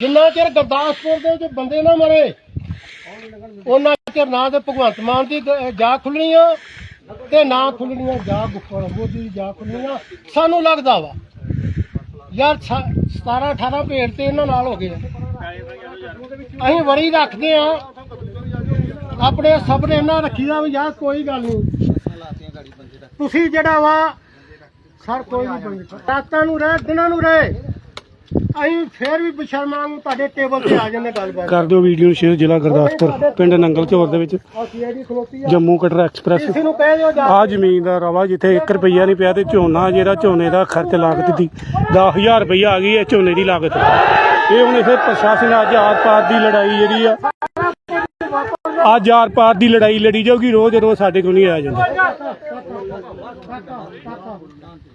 ਜਿੰਨਾ ਚਿਰ ਗੁਰਦਾਸਪੁਰ ਦੇ ਵਿੱਚ ਬੰਦੇ ਨਾ ਮਰੇ, ਉਹਨਾਂ ਚਿਰ ਨਾ ਤੇ ਭਗਵੰਤ ਮਾਨ ਦੀ ਗ- ਜਾ ਖੁੱਲਣੀਆਂ ਤੇ ਨਾ ਖੁੱਲਣੀਆਂ ਜਾ ਗੁੱਪੜ ਮੋਦੀ ਦੀ ਜਾ ਖੁੱਲਣੀਆਂ ਸਾਨੂੰ ਲੱਗਦਾ ਵਾ। ਯਾਰ 17 18 ਭੇਡ ਤੇ ਇਹਨਾਂ ਨਾਲ ਹੋ ਗਏ ਆ। ਅਸੀਂ ਵਰੀ ਰੱਖਦੇ ਆ। ਆਪਣੇ ਸਬਰ ਇਹਨਾਂ ਰੱਖੀਦਾ ਵੀ ਯਾਰ ਕੋਈ ਗੱਲ ਨਹੀਂ ਤੁਸੀਂ ਜਿਹੜਾ ਵਾ, ਸਰ, ਕੋਈ ਨਹੀਂ ਬੰਦੇ ਰਾਤਾਂ ਨੂੰ ਰਹਿ, ਦਿਨਾਂ ਨੂੰ ਰਹਿ। ਅਸੀਂ ਫੇਰ ਵੀ ਬਸ਼ਰਮਾਂ ਨੂੰ ਤੁਹਾਡੇ ਟੇਬਲ ਤੇ ਆ ਜਾਂਦੇ ਗੱਲਬਾਤ। ਕਰ ਦਿਓ ਵੀਡੀਓ ਨੂੰ ਸ਼ੇਅਰ ਜ਼ਿਲ੍ਹਾ ਗੁਰਦਾਸਪੁਰ ਪਿੰਡ ਨੰਗਲ ਝੋਰ ਦੇ ਵਿੱਚ। ਆ ਸੀਆਈਡੀ ਖਲੋਤੀ ਆ। ਜੰਮੂ ਕਟਰਾ ਐਕਸਪ੍ਰੈਸ। ਕਿਸੇ ਨੂੰ ਕਹਿ ਦਿਓ ਜਾ ਆ ਜ਼ਮੀਨ ਦਾ ਰਵਾ ਜਿੱਥੇ 1 ਰੁਪਈਆ ਨਹੀਂ ਪਿਆ ਤੇ ਝੋਨਾ ਜਿਹੜਾ ਝੋਨੇ ਦਾ ਖਰਚ ਲਾਗਤ ਦੀ 10000 ਰੁਪਈਆ ਆ ਗਈ ਹੈ ਝੋਨੇ ਦੀ ਲਾਗਤ। ਇਹ ਹੁਣ ਇਥੇ ਪ੍ਰਸ਼ਾਸਨ ਅੱਜ ਆਰ ਪਾਰ ਦੀ ਲੜਾਈ ਜਿਹੜੀ ਆ। ਅੱਜ ਆਰ ਪਾਰ ਦੀ ਲੜਾਈ ਲੜੀ ਜਾਊਗੀ ਰੋਜ਼ ਰੋਜ਼ ਸਾਡੇ ਕੋਲ ਨਹੀਂ ਆਇਆ ਜਾਂਦਾ।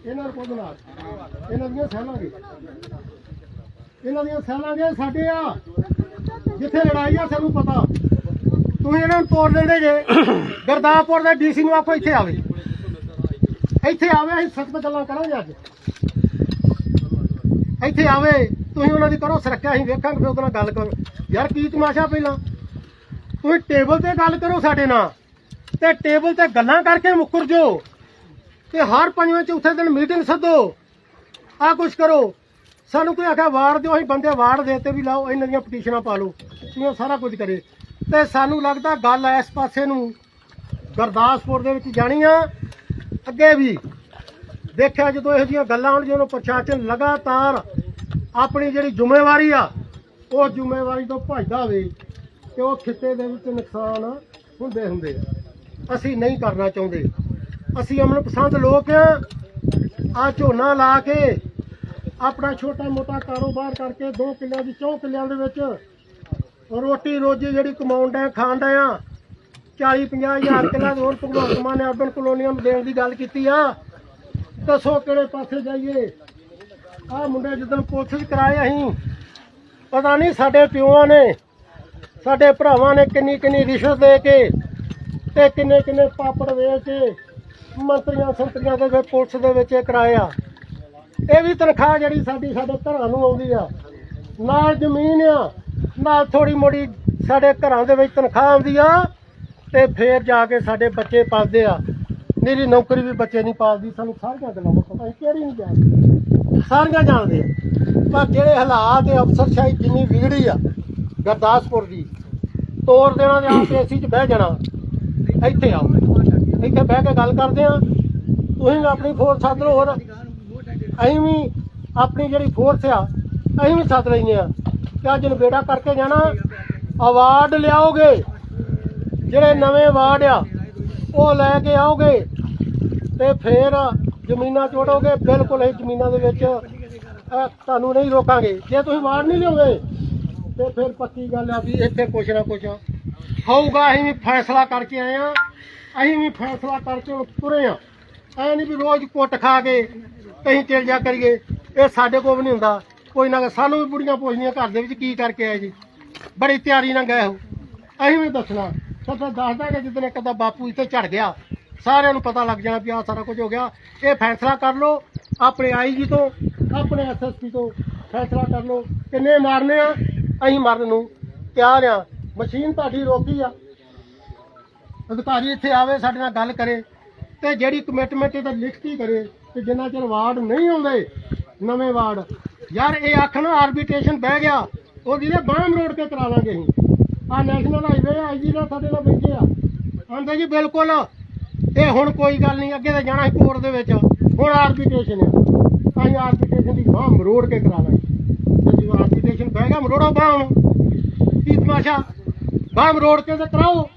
ਇਹਨਾਂ ਇਹਨਾਂ ਦੀਆਂ ਇਹਨਾਂ ਦੀਆਂ ਸਹਿਲਾਂਗੇ ਸਾਡੇ ਆ। ਜਿੱਥੇ ਲੜਾਈ ਆ, ਸਾਨੂੰ ਪਤਾ। ਤੁਸੀਂ ਇਹਨਾਂ ਨੂੰ ਤੋੜ ਦਿੰਦੇ ਜੇ, ਗਰਦਾਸਪੁਰ ਦੇ ਡੀਸੀ ਨੂੰ ਆਪੋ ਇੱਥੇ ਆਵੇ। ਇੱਥੇ ਆਵੇ, ਅਸੀਂ ਸਖਤ ਗੱਲਾਂ ਕਰਾਂਗੇ ਅੱਜ। ਇੱਥੇ ਆਵੇ, ਤੁਸੀਂ ਉਹਨਾਂ ਦੀ ਕਰੋ ਸੁਰੱਖਿਆ, ਅਸੀਂ ਵੇਖਾਂਗੇ, ਫਿਰ ਉਹਦੇ ਨਾਲ ਗੱਲ ਕਰੋ। ਯਾਰ, ਕੀ ਤਮਾਸ਼ਾ ਪਹਿਲਾਂ? ਤੁਸੀਂ ਟੇਬਲ ਤੇ ਗੱਲ ਕਰੋ ਸਾਡੇ ਨਾਲ। ਤੇ ਟੇਬਲ ਤੇ ਗੱਲਾਂ ਕਰਕੇ ਮੁੱਕਰ ਜੋ ਤੇ ਹਰ ਪੰਜਵੇਂ ਚੌਥੇ ਦਿਨ ਮੀਟਿੰਗ ਸੱਦੋ। ਆ ਕੁਛ ਕਰੋ। ਸਾਨੂੰ ਕੋਈ ਆਖਿਆ ਵਾਰਡ ਦਿਓ, ਅਸੀਂ ਬੰਦੇ ਵਾਰਡ ਦੇ ਤੇ ਵੀ ਲਾਓ, ਇਹਨਾਂ ਦੀਆਂ ਪਟੀਸ਼ਨਾਂ ਪਾ ਲਓ। ਤੁਸੀਂ ਸਾਰਾ ਕੁਝ ਕਰੇ। ਤੇ ਸਾਨੂੰ ਲੱਗਦਾ ਗੱਲ ਇਸ ਪਾਸੇ ਨੂੰ ਗੁਰਦਾਸਪੁਰ ਦੇ ਵਿੱਚ ਜਾਣੀ ਆ। ਅੱਗੇ ਵੀ ਦੇਖਿਆ ਜਦੋਂ ਇਹੋ ਜਿਹੀਆਂ ਗੱਲਾਂ ਹੋਣ ਜਦੋਂ ਪ੍ਰਸ਼ਾਸਨ ਲਗਾਤਾਰ ਆਪਣੀ ਜਿਹੜੀ ਜ਼ਿੰਮੇਵਾਰੀ ਆ, ਉਹ ਜ਼ਿੰਮੇਵਾਰੀ ਤੋਂ ਭੱਜਦਾ ਹੋਵੇ ਕਿ ਉਹ ਖਿੱਤੇ ਦੇ ਵਿੱਚ ਨੁਕਸਾਨ ਹੁੰਦੇ ਹੁੰਦੇ ਅਸੀਂ ਨਹੀਂ ਕਰਨਾ ਚਾਹੁੰਦੇ। ਅਸੀਂ ਅਮਨ ਪਸੰਦ ਲੋਕ ਆ। ਆ ਝੋਨਾ ਲਾ ਕੇ ਆਪਣਾ ਛੋਟਾ ਮੋਟਾ ਕਾਰੋਬਾਰ ਕਰਕੇ 2 ਕਿੱਲਿਆਂ ਦੀ 4 ਕਿੱਲਿਆਂ ਦੇ ਵਿੱਚ ਰੋਟੀ ਰੋਜੀ ਜਿਹੜੀ ਕਮਾਉਣ ਦਾ ਖਾਣ ਦਾ ਆ 40 50 ਹਜ਼ਾਰ ਕਿੱਲਾ ਹੋਰ ਭਗਵੰਤ ਮਾਨ ਨੇ ਅਰਬਨ ਕਲੋਨੀਆਂ ਨੂੰ ਦੇਣ ਦੀ ਗੱਲ ਕੀਤੀ ਆ। ਦੱਸੋ ਕਿਹੜੇ ਪਾਸੇ ਜਾਈਏ? ਆ ਮੁੰਡੇ ਜਦੋਂ ਪੁਲਿਸ ਕਰਾਏ ਅਸੀਂ, ਪਤਾ ਨਹੀਂ ਸਾਡੇ ਪਿਓਾਂ ਨੇ, ਸਾਡੇ ਭਰਾਵਾਂ ਨੇ ਕਿੰਨੀ ਕਿੰਨੀ ਰਿਸ਼ਵਤ ਦੇ ਕੇ ਤੇ ਕਿੰਨੇ ਕਿੰਨੇ ਪਾਪੜ ਵੇਚ ਕੇ ਮੰਤਰੀਆਂ ਸੰਤਰੀਆਂ ਦੇ ਪੁਲਿਸ ਦੇ ਵਿੱਚ ਇਹ ਕਰਾਇਆ ਇਹ ਵੀ ਤਨਖਾਹ ਜਿਹੜੀ ਸਾਡੀ ਸਾਡੇ ਘਰਾਂ ਨੂੰ ਆਉਂਦੀ ਆ। ਨਾਲ ਜ਼ਮੀਨ ਆ, ਨਾਲ ਥੋੜੀ ਮੋੜੀ ਸਾਡੇ ਘਰਾਂ ਦੇ ਵਿੱਚ ਤਨਖਾਹ ਆਉਂਦੀ ਆ ਤੇ ਫੇਰ ਜਾ ਕੇ ਸਾਡੇ ਬੱਚੇ ਪਲਦੇ ਆ। ਮੇਰੀ ਨੌਕਰੀ ਵੀ ਬੱਚੇ ਨਹੀਂ ਪਾਲਦੀ, ਸਾਨੂੰ ਸਾਰੀਆਂ ਗੱਲਾਂ ਪਤਾ ਅਸੀਂ ਕਿਹੜੀ ਨਹੀਂ ਜਾਣਦੇ। ਸਾਰੀਆਂ ਜਾਣਦੇ ਆ। ਪਰ ਜਿਹੜੇ ਹਾਲਾਤ ਇਹ ਅਫਸਰਸ਼ਾਹੀ ਜਿੰਨੀ ਵਿਗੜੀ ਆ, ਗੁਰਦਾਸਪੁਰ ਦੀ ਤੋੜ ਦੇਣਾ ਤੇ ਆਪ ਏਸੀ 'ਚ ਬਹਿ ਜਾਣਾ, ਇੱਥੇ ਆਓ। ਇੱਥੇ ਬਹਿ ਕੇ ਗੱਲ ਕਰਦੇ ਆ। ਤੁਸੀਂ ਆਪਣੀ ਫੋਰਸ ਸੱਦ ਹੋਰ। ਅਸੀਂ ਵੀ ਆਪਣੀ ਜਿਹੜੀ ਫੋਰਸ ਆ, ਅਸੀਂ ਵੀ ਸੱਦ ਲੈਂਦੇ ਆ ਕਿ ਅੱਜ ਨਵੇੜਾ ਕਰਕੇ ਜਾਣਾ ਅਵਾਰਡ ਲਿਆਓਗੇ। ਜਿਹੜੇ ਨਵੇਂ ਅਵਾਰਡ ਆ, ਉਹ ਲੈ ਕੇ ਆਓਗੇ। ਤੇ ਫੇਰ ਜ਼ਮੀਨਾਂ ਚੋੜੋਗੇ। ਬਿਲਕੁਲ ਇਹ ਜ਼ਮੀਨਾਂ ਦੇ ਵਿੱਚ ਤੁਹਾਨੂੰ ਨਹੀਂ ਰੋਕਾਂਗੇ। ਜੇ ਤੁਸੀਂ ਅਵਾਰਡ ਨਹੀਂ ਲਿਓਗੇ ਤੇ ਫਿਰ ਪੱਕੀ ਗੱਲ ਆ ਵੀ ਇੱਥੇ ਕੁਛ ਨਾ ਕੁਛ ਹੋਊਗਾ। ਅਸੀਂ ਵੀ ਫੈਸਲਾ ਕਰਕੇ ਆਏ ਆ ਅਸੀਂ ਵੀ ਫੈਸਲਾ ਕਰਕੇ ਤੁਰੇ ਆ ਐ ਨਹੀਂ ਵੀ ਰੋਜ਼ ਕੁੱਟ ਖਾ ਕੇ ਅਸੀਂ ਚਲ ਜਾ ਕਰੀਏ, ਇਹ ਸਾਡੇ ਕੋਲ ਵੀ ਨਹੀਂ ਹੁੰਦਾ। ਕੋਈ ਨਾ ਸਾਨੂੰ ਵੀ ਬੁੜੀਆਂ ਪੁੱਛਦੀਆਂ ਘਰ ਦੇ ਵਿੱਚ ਕੀ ਕਰਕੇ ਆਏ ਜੀ। ਬੜੀ ਤਿਆਰੀ ਨਾਲ ਗਏ ਹੋ। ਅਸੀਂ ਵੀ ਦੱਸਣਾ। ਸੱਚਾ ਦੱਸਦਾ ਕਿ ਜਿੱਦਣ ਇੱਕ ਦਾ ਬਾਪੂ ਇੱਥੇ ਝੜ ਗਿਆ, ਸਾਰਿਆਂ ਨੂੰ ਪਤਾ ਲੱਗ ਜਾਣਾ ਵੀ ਆਹ ਸਾਰਾ ਕੁਝ ਹੋ ਗਿਆ। ਇਹ ਫੈਸਲਾ ਕਰ ਲਓ, ਆਪਣੇ ਆਈਜੀ ਤੋਂ, ਆਪਣੇ ਐਸਐਸਪੀ ਤੋਂ ਫੈਸਲਾ ਕਰ ਲਓ। ਕਿੰਨੇ ਮਾਰਨੇ ਆ, ਅਸੀਂ ਮਰਨ ਨੂੰ ਤਿਆਰ ਆ। ਮਸ਼ੀਨ ਤੁਹਾਡੀ ਰੋਕੀ ਆ। ਅਧਿਕਾਰੀ ਇੱਥੇ ਆਵੇ, ਸਾਡੇ ਨਾਲ ਗੱਲ ਕਰੇ ਤੇ ਜਿਹੜੀ ਕਮਿਟਮੈਂਟ ਇਹਦਾ ਲਿਖਤੀ ਕਰੇ। ਕਿ ਜਿੰਨਾ ਚਿਰ ਵਾਰਡ ਨਹੀਂ ਆਉਂਦੇ, ਨਵੇਂ ਵਾਰਡ। ਯਾਰ, ਇਹ ਆਖਣ ਆਰਬਿਟ੍ਰੇਸ਼ਨ ਬਹਿ ਗਿਆ। ਉਹਦੀ ਨੇ ਬਾਹਮ ਰੋਡ ਕੇ ਕਰਾਵਾਂਗੇ ਅਸੀਂ। ਆ ਨੈਸ਼ਨਲ ਹਾਈਵੇ ਆ ਜੀ ਨਾਲ ਸਾਡੇ ਨਾਲ ਬੈਠੇ ਆ। ਆਂਦੇ ਜੀ, ਬਿਲਕੁਲ। ਇਹ ਹੁਣ ਕੋਈ ਗੱਲ ਨਹੀਂ, ਅੱਗੇ ਤਾਂ ਜਾਣਾ ਸੀ ਕੋਰਟ ਦੇ ਵਿੱਚ। ਹੁਣ ਆਰਬਿਟ੍ਰੇਸ਼ਨ ਆ। ਅਸੀਂ ਆਰਬਿਟ੍ਰੇਸ਼ਨ ਦੀ ਬਾਹਮ ਰੋਡ ਕੇ ਕਰਾ ਲਾਂਗੇ ਤੇ ਆਰਬਿਟ੍ਰੇਸ਼ਨ ਬਹਿ ਗਿਆ, ਮਰੋੜਾ ਬਾਹਮ। ਕੀ ਤਮਾਸ਼ਾ। ਬਾਹਮ ਰੋਡ ਕੇ ਤੇ ਕਰਾਓ।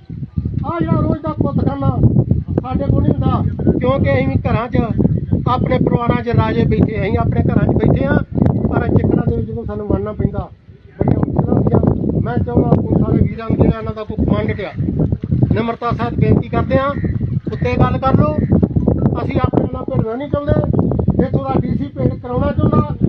ਆ ਜਿਹੜਾ ਰੋਜ਼ ਦਾ ਪੁੱਤ ਖਾਨਾ ਸਾਡੇ ਕੋਲ ਨਹੀਂ ਹੁੰਦਾ, ਕਿਉਂਕਿ ਅਸੀਂ ਘਰਾਂ 'ਚ ਆਪਣੇ ਪਰਿਵਾਰਾਂ 'ਚ ਰਾਜੇ ਬੈਠੇ ਅਸੀਂ ਆਪਣੇ ਘਰਾਂ 'ਚ ਬੈਠੇ ਆ, ਪਰ ਚੱਕਰਾਂ ਦੇ ਵਿੱਚ ਜਦੋਂ ਸਾਨੂੰ ਮੰਨਣਾ ਪੈਂਦਾ। ਬੜੀਆਂ ਮੁਸ਼ਕਲਾਂ ਹੁੰਦੀਆਂ ਮੈਂ ਚਾਹੁੰਦਾ ਕਿ ਸਾਰੇ ਵੀਰਾਂ ਨੂੰ ਜਿਹੜਾ ਇਹਨਾਂ ਦਾ ਕੋਈ ਕਮਾਂਡ ਆ ਨਿਮਰਤਾ ਸਾਹਿਬ ਬੇਨਤੀ ਕਰਦੇ ਆ, ਉੱਤੇ ਗੱਲ ਕਰ ਲਓ। ਅਸੀਂ ਆਪਣੇ ਨਾਲ ਭਿੜਨਾ ਨਹੀਂ ਚਾਹੁੰਦੇ। ਇੱਥੋਂ ਦਾ ਡੀਸੀ ਪਿੰਡ ਕਰਾਉਣਾ ਚਾਹੁੰਦਾ।